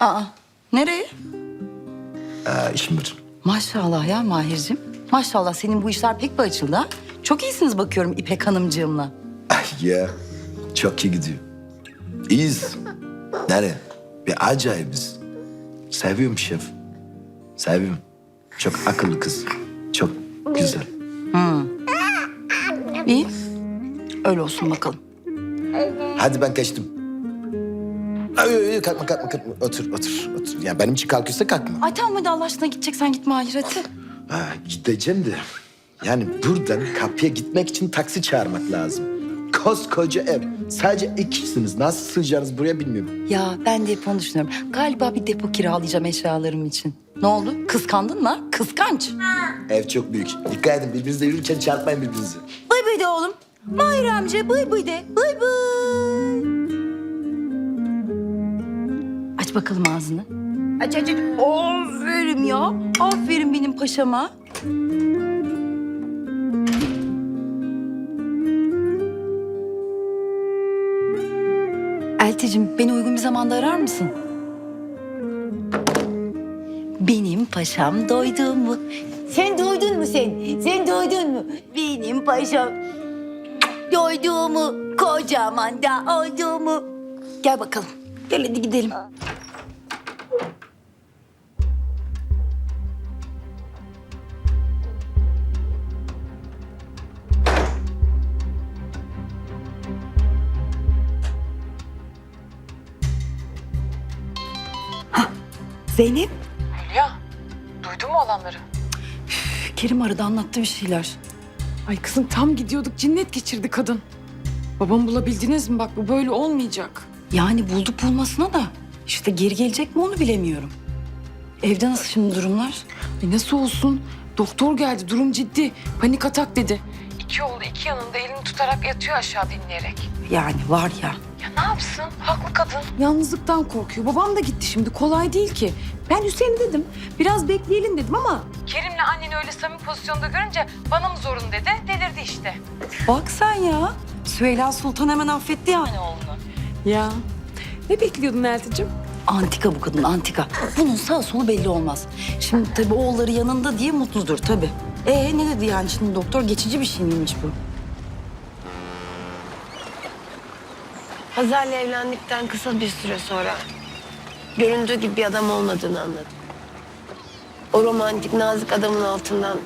Aa, nereye? Ee, işim var. Maşallah ya Mahir'cim. Maşallah senin bu işler pek bir açıldı ha. Çok iyisiniz bakıyorum İpek Hanımcığımla. Ay ya, çok iyi gidiyor. İyiyiz. Nereye? Bir acayibiz. Seviyorum şef. Seviyorum. Çok akıllı kız. Çok güzel. İyi. Öyle olsun bakalım. Hadi ben kaçtım. Ay, kalkma, kalkma, kalkma. Otur, otur, otur. Ya benim için kalkıyorsa kalkma. Ay tamam hadi Allah aşkına gideceksen git Mahir hadi. Ha, gideceğim de. Yani buradan kapıya gitmek için taksi çağırmak lazım. Koskoca ev. Sadece ikisiniz. Nasıl sığacaksınız buraya bilmiyorum. Ya ben de hep onu düşünüyorum. Galiba bir depo kiralayacağım eşyalarım için. Ne oldu? Kıskandın mı? Kıskanç. Ev çok büyük. Dikkat edin birbirinizle yürürken çarpmayın birbirinizi. Bıy bıy de oğlum. Mahir amca bıy bıy de. Bıy bıy. Bakalım ağzını. Aç aç aç. Aferin ya. Aferin benim paşama. Elticim beni uygun bir zamanda arar mısın? Benim paşam doydu mu? Sen doydun mu sen? Sen doydun mu? Benim paşam doydu mu? Kocaman da oldu mu? Gel bakalım. Gel hadi gidelim. Zeynep. Hülya, duydun mu olanları? Kerim aradı anlattı bir şeyler. Ay kızım tam gidiyorduk cinnet geçirdi kadın. Babamı bulabildiniz mi? Bak bu böyle olmayacak. Yani bulduk bulmasına da işte geri gelecek mi onu bilemiyorum. Evde nasıl şimdi durumlar? Ay nasıl olsun? Doktor geldi durum ciddi. Panik atak dedi. İki oğlu iki yanında elini tutarak yatıyor aşağı dinleyerek. Yani var ya. Ya ne yapsın? Haklı kadın. Yalnızlıktan korkuyor. Babam da gitti şimdi. Kolay değil ki. Ben Hüseyin dedim. Biraz bekleyelim dedim ama... Kerim'le anneni öyle samimi pozisyonda görünce bana mı zorun dedi. Delirdi işte. Bak sen ya. Süheyla Sultan hemen affetti yani oğlunu. Ya ne bekliyordun Elticim? Antika bu kadın antika. Bunun sağ solu belli olmaz. Şimdi tabii oğulları yanında diye mutludur tabii. Ee ne dedi yani şimdi doktor geçici bir şey miymiş bu? Hazar'la evlendikten kısa bir süre sonra göründüğü gibi bir adam olmadığını anladım. O romantik, nazik adamın altından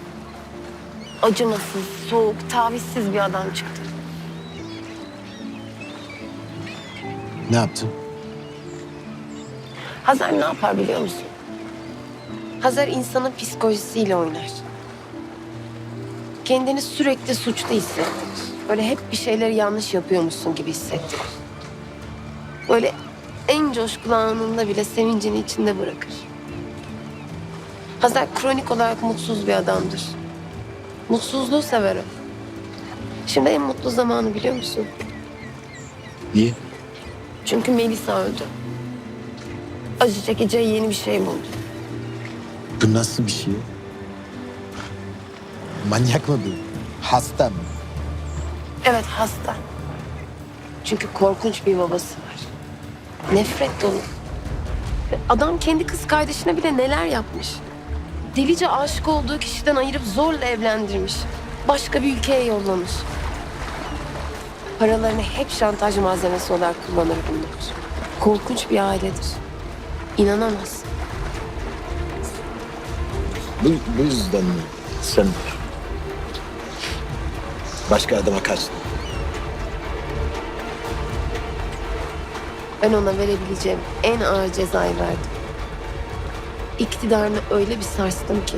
acımasız, soğuk, tavizsiz bir adam çıktı. Ne yaptın? Hazar ne yapar biliyor musun? Hazar insanın psikolojisiyle oynar. Kendini sürekli suçlu hissettirir. Böyle hep bir şeyleri yanlış yapıyormuşsun gibi hissettirir. Böyle en coşkulu anında bile sevincini içinde bırakır. Hazar kronik olarak mutsuz bir adamdır. Mutsuzluğu sever o. Şimdi en mutlu zamanı biliyor musun? Niye? Çünkü Melisa öldü. Acı çekeceği yeni bir şey buldu. Bu nasıl bir şey? Manyak mı bu? Hasta mı? Evet hasta. Çünkü korkunç bir babası var. Nefret dolu. Adam kendi kız kardeşine bile neler yapmış. Delice aşık olduğu kişiden ayırıp zorla evlendirmiş. Başka bir ülkeye yollamış. Paralarını hep şantaj malzemesi olarak kullanır bunlar. Korkunç bir ailedir. İnanamaz. Bu, bu yüzden mi sen başka adama kaçtın? Ben ona verebileceğim en ağır cezayı verdim. İktidarını öyle bir sarstım ki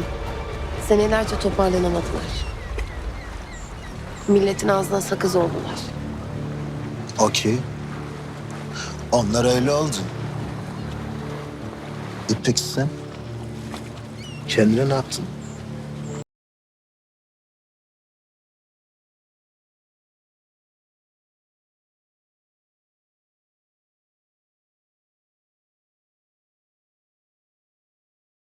senelerce toparlanamadılar. Milletin ağzına sakız oldular. Okey. Onlar öyle oldu. E peki sen? Kendine ne yaptın?